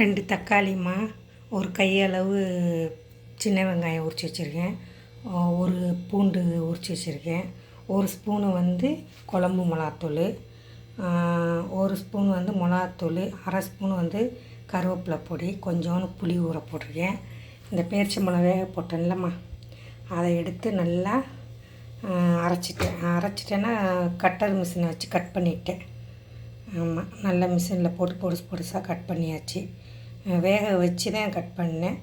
ரெண்டு தக்காளிம்மா ஒரு கையளவு சின்ன வெங்காயம் உரித்து வச்சுருக்கேன். ஒரு பூண்டு உரித்து வச்சுருக்கேன். ஒரு ஸ்பூனு வந்து குழம்பு மிளகாத்தூள். ஒரு ஸ்பூன் வந்து மிளகாத்தூள். அரை ஸ்பூன் வந்து கருவேப்பிலை பொடி. கொஞ்சோண்டு புளி ஊற போட்டிருக்கேன். இந்த பேரிச்சம்பழம் வேக போட்டேன்லம்மா. அதை எடுத்து நல்லா அரைச்சிட்டேன். அரைச்சிட்டேன்னா கட்டர் மிஷினை வச்சு கட் பண்ணிட்டேன். ஆமாம் நல்ல மிஷினில் போட்டு பொடுசு பொடுசாக கட் பண்ணியாச்சு. வேக வச்சு தான் கட் பண்ணேன்.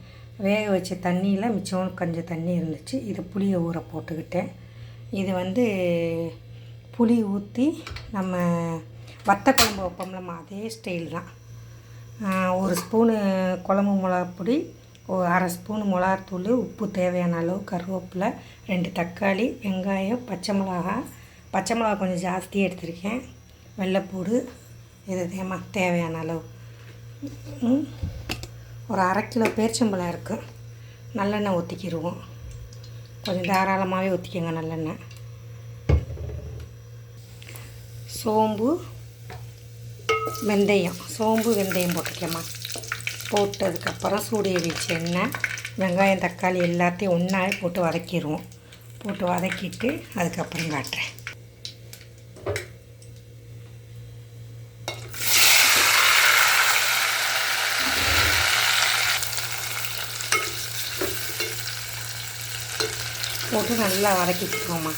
வேக வச்ச தண்ணியில் மிச்சம் கொஞ்சம் தண்ணி இருந்துச்சு. இது புளியை ஊற போட்டுக்கிட்டேன். இது வந்து புளி ஊற்றி நம்ம வத்த குழம்பு வைப்போம்லம்மா அதே ஸ்டைல் தான். ஒரு ஸ்பூனு குழம்பு மிளகாப்பொடி ஒரு அரை ஸ்பூன் மிளகாத்தூள் உப்பு தேவையான அளவு கருவேப்பிலை ரெண்டு தக்காளி வெங்காயம் பச்சை மிளகா. பச்சை மிளகா கொஞ்சம் ஜாஸ்தியாக எடுத்திருக்கேன். வெள்ளைப்பூடு இது தேமா தேவையான அளவு. ஒரு அரை கிலோ பேரிச்சம்பழம் இருக்குது நல்லெண்ணெய் ஊற்றிக்கிடுவோம் கொஞ்சம் தாராளமாகவே ஊற்றிக்கோங்க நல்லெண்ணெய். சோம்பு வெந்தயம். சோம்பு வெந்தயம் போட்டுக்கலாமா? போட்டதுக்கப்புறம் சூடு ஏறிச்சு எண்ணெய். வெங்காயம் தக்காளி எல்லாத்தையும் ஒன்றாவே போட்டு வதக்கிடுவோம் போட்டு வதக்கிட்டு அதுக்கப்புறம் காட்டுறேன். போட்டு நல்லா வதக்கிக்கோமா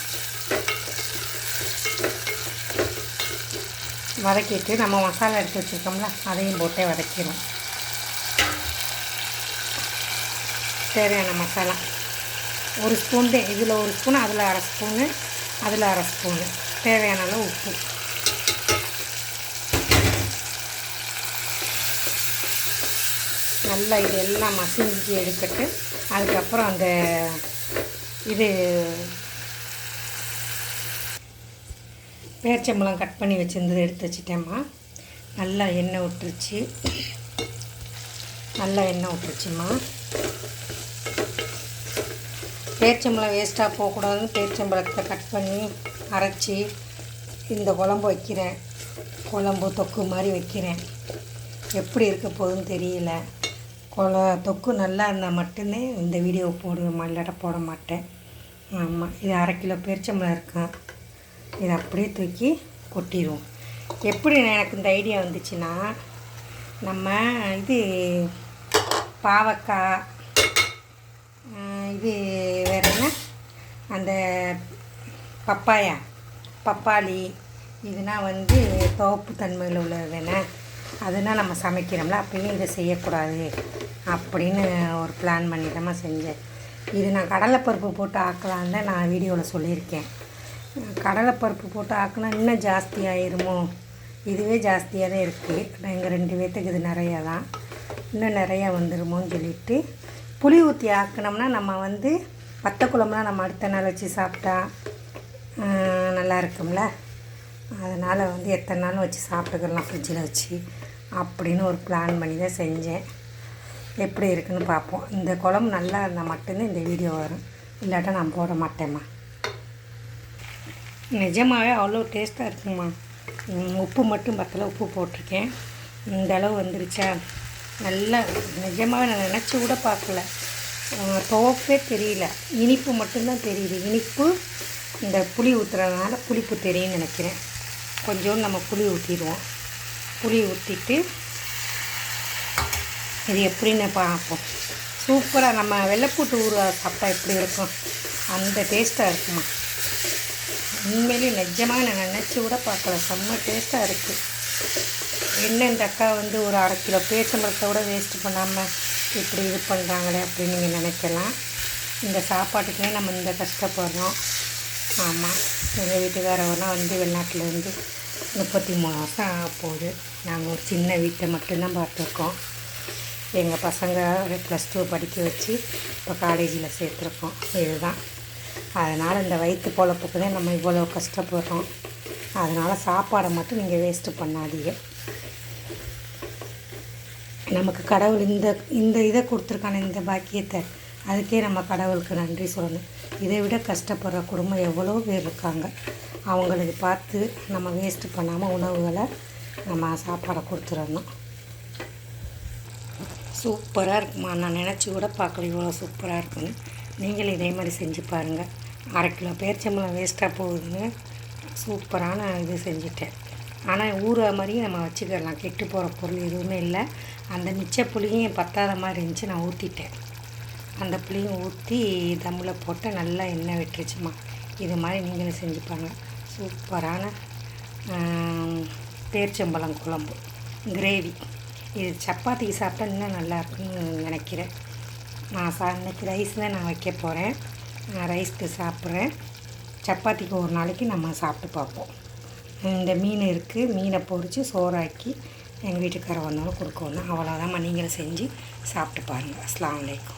வதக்கிட்டு நம்ம மசாலா எடுத்து வச்சுருக்கோம்ல அதையும் போட்டே வதக்கிடும் தேவையான மசாலா. ஒரு ஸ்பூன் தான் இதில் ஒரு ஸ்பூன் அதில் அரை ஸ்பூனு அதில் அரை ஸ்பூனு. தேவையான அளவு உப்பு. நல்லா இது எல்லாம் மசிஞ்சு எடுத்துட்டு அதுக்கப்புறம் அந்த இது பேரிச்சம்பழம் கட் பண்ணி வச்சுருந்தது எடுத்து வச்சிட்டேம்மா. நல்லா எண்ணெய் விட்டுருச்சு. நல்லா எண்ணெய் விட்டுருச்சுமா பேரிச்சம்பழம் வேஸ்ட்டாக போகக்கூடாதுன்னு பேரிச்சம்பழத்தை கட் பண்ணி அரைச்சி இந்த குழம்பு வைக்கிறேன். குழம்பு தொக்கு மாதிரி வைக்கிறேன். எப்படி இருக்க போகுதுன்னு தெரியல. கொல தொக்கு நல்லா இருந்தால் மட்டும்தான் இந்த வீடியோ போடுவேன் இல்லாட்ட போட மாட்டேன். ஆமாம் இது அரை கிலோ பேரிச்சம்பழம் இருக்கும் இதை அப்படியே தூக்கி கொட்டிடுவோம். எப்படி எனக்கு இந்த ஐடியா வந்துச்சுன்னா நம்ம இது பாவக்காய் இது வேற என்ன? அந்த பப்பாயா பப்பாளி இதுனா வந்து துவப்பு தன்மையில் உள்ளது தானே? அதெல்லாம் நம்ம சமைக்கிறோம்ல அப்பயும் இதை செய்யக்கூடாது அப்படின்னு ஒரு பிளான் பண்ணி தான் செஞ்சேன். இது நான் கடலைப்பருப்பு போட்டு ஆக்கலான்னு தான் நான் வீடியோவில் சொல்லியிருக்கேன். கடலைப்பருப்பு போட்டு ஆக்கினா இன்னும் ஜாஸ்தி ஆயிருமோ? இதுவே ஜாஸ்தியாக தான் இருக்குது எங்கள் ரெண்டு பேர்த்துக்கு இது நிறையா தான் இன்னும் நிறையா வந்துருமோன்னு சொல்லிட்டு புளி ஊற்றி ஆக்கினோம்னா நம்ம வந்து வத்த குழம்புலாம் நம்ம அடுத்த நாள் வச்சு சாப்பிட்டா நல்லா இருக்கும்ல? அதனால் வந்து எத்தனை நாளும் வச்சு சாப்பிட்டுக்கலாம் ஃப்ரிட்ஜில் வச்சு அப்படின்னு ஒரு பிளான் பண்ணி தான் செஞ்சேன். எப்படி இருக்குன்னு பார்ப்போம். இந்த குழம்பு நல்லா இருந்தால் மட்டும்தான் இந்த வீடியோ வரும். இல்லாட்டா நான் போட மாட்டேம்மா. நிஜமாகவே அவ்வளோ டேஸ்ட்டாக இருக்குமா உப்பு மட்டும் பத்தலை உப்பு போட்டிருக்கேன். இந்த அளவு வந்துருச்சா? நல்லா நிஜமாகவே நான் நினச்சி கூட பார்க்கல. அஹ், துவப்பே தெரியல. இனிப்பு மட்டும்தான் தெரியுது. இனிப்பு இந்த புளி ஊற்றுறதுனால புளிப்பு தெரியும்னு நினைக்கிறேன். கொஞ்சோண்டு நம்ம புளி ஊற்றிடுவோம் புளி ஊற்றிட்டு இது எப்படின்னு பார்ப்போம். சூப்பராக நம்ம வெள்ளைப்பூட்டு ஊற சாப்பிட்டா எப்படி இருக்கும்? அந்த டேஸ்ட்டாக இருக்குமா? உண்மையிலேயே நிஜமாக நான் நினச்சி கூட பார்க்கல. செம்ம டேஸ்ட்டாக இருக்குது என்ன இந்த அக்கா வந்து ஒரு அரை கிலோ பேச்சம்பழத்தை கூட வேஸ்ட் பண்ணாமல் இப்படி இது பண்ணுறாங்களே அப்படின்னு நீங்கள் நினைக்கலாம். இந்த சாப்பாட்டுக்குமே நம்ம இந்த கஷ்டப்படுறோம். ஆமாம் எங்கள் வீட்டுக்காரவெல்லாம் வந்து வெளிநாட்டிலேருந்து முப்பத்தி மூணு வருஷம் ஆக போகுது நாங்கள் ஒரு சின்ன வீட்டை மட்டும்தான் பார்த்துருக்கோம். எங்கள் பசங்க ப்ளஸ் டூ படிக்க வச்சு இப்போ காலேஜில் சேர்த்துருக்கோம். இதுதான். அதனால் இந்த வயிற்று பொழப்புக்கு தான் நம்ம இவ்வளோ கஷ்டப்படுறோம். அதனால் சாப்பாடை மட்டும் நீங்கள் வேஸ்ட்டு பண்ணாதீங்க. நமக்கு கடவுள் இந்த இந்த இதை கொடுத்துருக்கான இந்த பாக்கியத்தை. அதுக்கே நம்ம கடவுளுக்கு நன்றி சொல்லணும். இதை விட கஷ்டப்படுற குடும்பம் எவ்வளோ பேர் இருக்காங்க. அவங்களுக்கு பார்த்து நம்ம வேஸ்ட்டு பண்ணாமல் உணவுகளை நம்ம சாப்பாடை கொடுத்துடணும் சூப்பராக இருக்குமா? நான் நினச்சி கூட பார்க்கல. இவ்வளோ சூப்பராக இருக்குன்னு. நீங்களும் இதே மாதிரி செஞ்சு பாருங்கள் அரை கிலோ பேரிச்சம்பளம் வேஸ்ட்டாக போகுதுன்னு சூப்பரான இது செஞ்சுட்டேன். ஆனால் ஊற மாதிரியும் நம்ம வச்சுக்கலாம். கெட்டு போகிற பொருள் எதுவுமே இல்லை. அந்த மிச்ச புளியும் பத்தாத மாதிரி இருந்துச்சு நான் ஊற்றிட்டேன் அந்த புளியும் ஊற்றி தம்மில் போட்டு நல்லா எண்ணெய் விட்டுருச்சுமா. இது மாதிரி நீங்களும் செஞ்சு சூப்பரான பேரிச்சம்பழம் குழம்பு. கிரேவி. இது சப்பாத்திக்கு சாப்பிட்டா இன்னும் நல்லா இருக்குன்னு நினைக்கிறேன். நான் சா இன்னைக்கு ரைஸ் தான் நான் வைக்க போகிறேன் நான் ரைஸ்க்கு சாப்பிட்றேன். சப்பாத்திக்கு ஒரு நாளைக்கு நம்ம சாப்பிட்டு பார்ப்போம். இந்த மீன் இருக்குது மீனை பொரித்து சோறாக்கி எங்கள் வீட்டுக்காரர் வந்தாலும் கொடுக்கணும் அவ்வளோதாம்மா நீங்களும் செஞ்சு சாப்பிட்டு பாருங்கள் அஸ்லாம் வலைக்கம்